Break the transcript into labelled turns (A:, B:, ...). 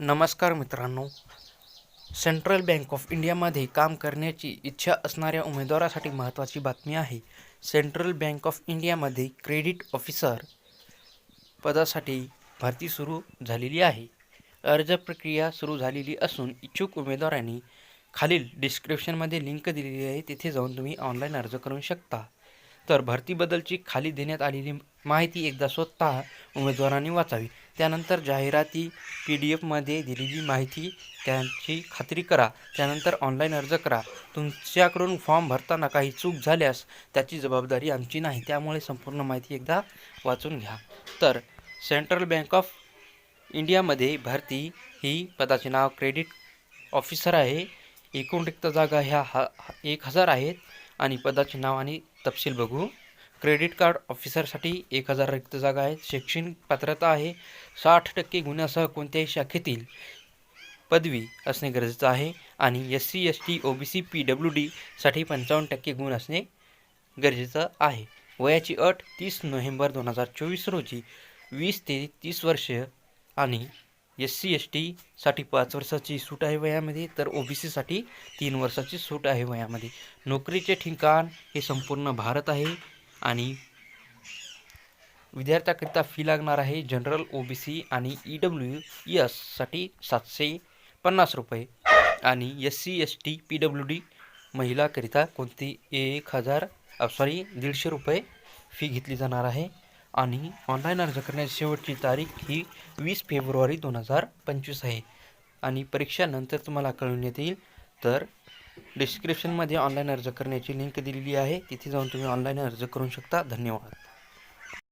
A: नमस्कार मित्रांनो. Central bank of इंडियामध्ये काम करण्याची इच्छा असणाऱ्या उमेदवारासाठी महत्त्वाची बातमी आहे. सेंट्रल बँक ऑफ इंडियामध्ये क्रेडिट ऑफिसर पदासाठी भरती सुरू झालेली आहे. अर्ज प्रक्रिया सुरू झालेली असून इच्छुक उमेदवारांनी खालील डिस्क्रिप्शनमध्ये लिंक दिलेली आहे. तिथे जाऊन तुम्ही ऑनलाईन अर्ज करू शकता. तर भरतीबद्दलची खाली देण्यात आलेली माहिती एकदा स्वतः उमेदवारांनी वाचावी. त्यानंतर जाहिराती पी डी एफमध्ये दिलेली माहिती त्यांची खात्री करा. त्यानंतर ऑनलाईन अर्ज करा. तुमच्याकडून फॉर्म भरताना काही चूक झाल्यास त्याची जबाबदारी आमची नाही. त्यामुळे संपूर्ण माहिती एकदा वाचून घ्या. तर सेंट्रल बँक ऑफ इंडियामध्ये भरती ही पदाचे नाव क्रेडिट ऑफिसर आहे. एकूण रिक्त जागा ह्या हा एक हजार आहेत आणि पदाचे नाव आणि तपशील बघू. क्रेडिट कार्ड ऑफिसरसाठी एक हजार रिक्त जागा आहेत. शैक्षणिक पात्रता आहे. साठ टक्के गुन्ह्यासह कोणत्याही शाखेतील पदवी असणे गरजेचं आहे आणि S C S T O B C P W डीसाठी पंचावन्न टक्के गुण असणे गरजेचं आहे. वयाची अट तीस नोव्हेंबर दोन हजार चोवीस रोजी वीस ते तीस वर्ष आणि एस सी एस टीसाठी पाच वर्षाची सूट आहे वयामध्ये तर ओ बी सीसाठी तीन वर्षाची सूट आहे वयामध्ये. नोकरीचे ठिकाण हे संपूर्ण भारत आहे. आणि विद्यार्थ्याकरिता फी लागणार आहे जनरल ओ बी सी आणि ई डब्ल्यू एससाठी सातशे पन्नास रुपये. आणि S C S T P W D महिलाकरिता कोणती एक हजार सॉरी दीडशे रुपये फी घेतली जाणार आहे. आणि ऑनलाईन अर्ज करण्याची शेवटची तारीख ही वीस फेब्रुवारी दोन हजार पंचवीस आहे. आणि परीक्षानंतर तुम्हाला कळून येतील. तर डिस्क्रिप्शनमध्ये ऑनलाईन अर्ज करण्याची लिंक दिलेली आहे. तिथे जाऊन तुम्ही ऑनलाईन अर्ज करू शकता. धन्यवाद.